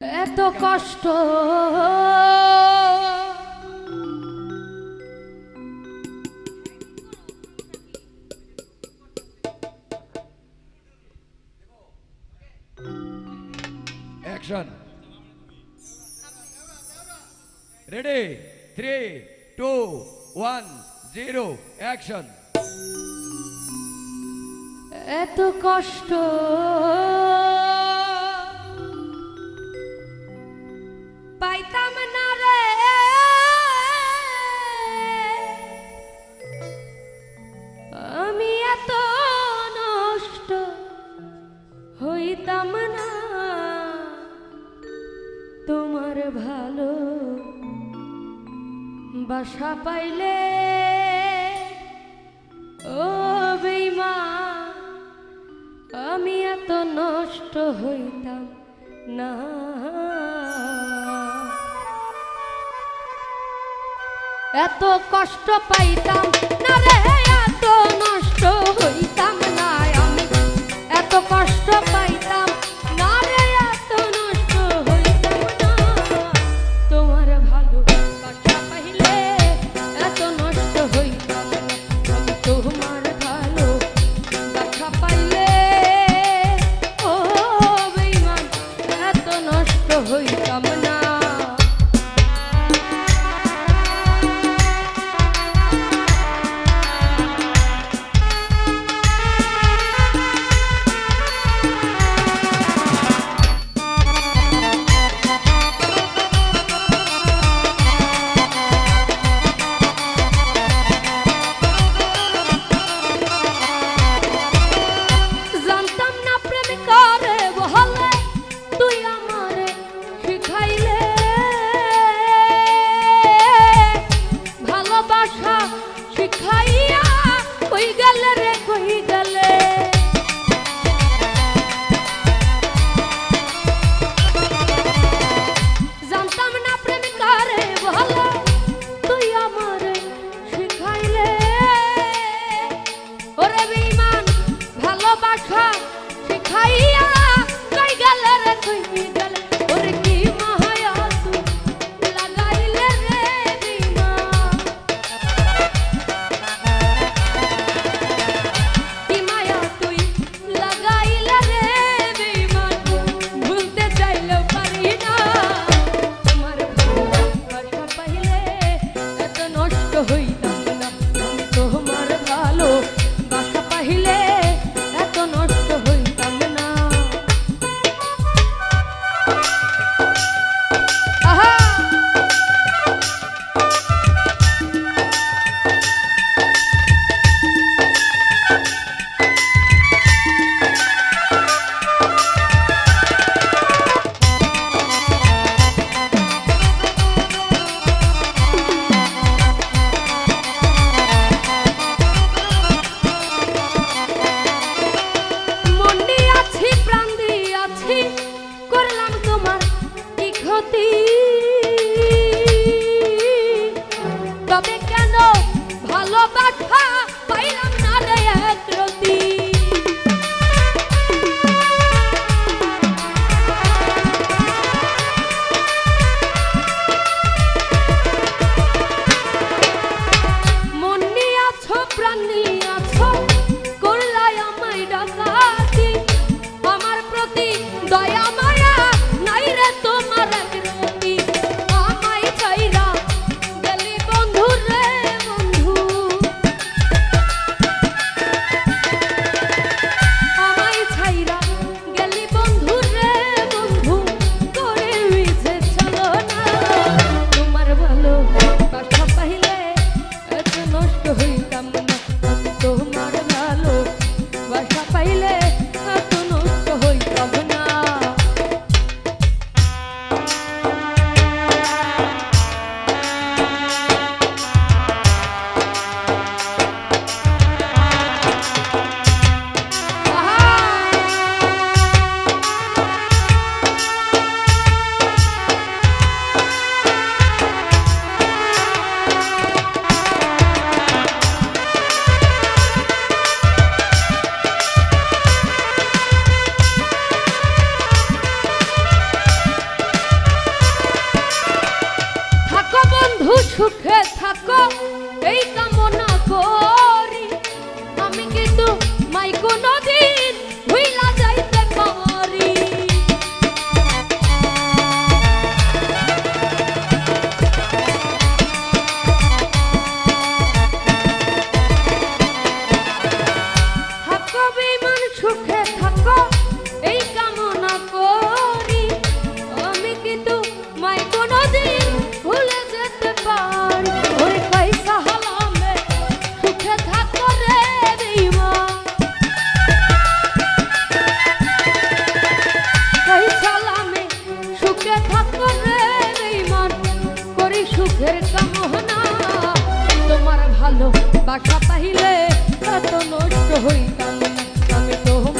এত কষ্ট। Action ready three two one zero action এত কষ্ট। আমি এত নষ্ট হইতাম না। তোমার ভালো বাসা পাইলে ও বেমা আমি এত নষ্ট হইতাম না। এত কষ্ট পাইতাম। না রে এত নষ্ট হই Tropic. সুখে থাকো, এই কামনা করি। আমি কিন্তু মাই কোনোদিন ভুলে যেতে পারি। ওই পয়সা হালামে সুখে থাকো রে রিমা। পয়সা হালামে সুখে থাকো রে রিমান করি সুখের কামনা। তোমার ভালো বাসা পাইলে এত নষ্ট হইতাম। না আমি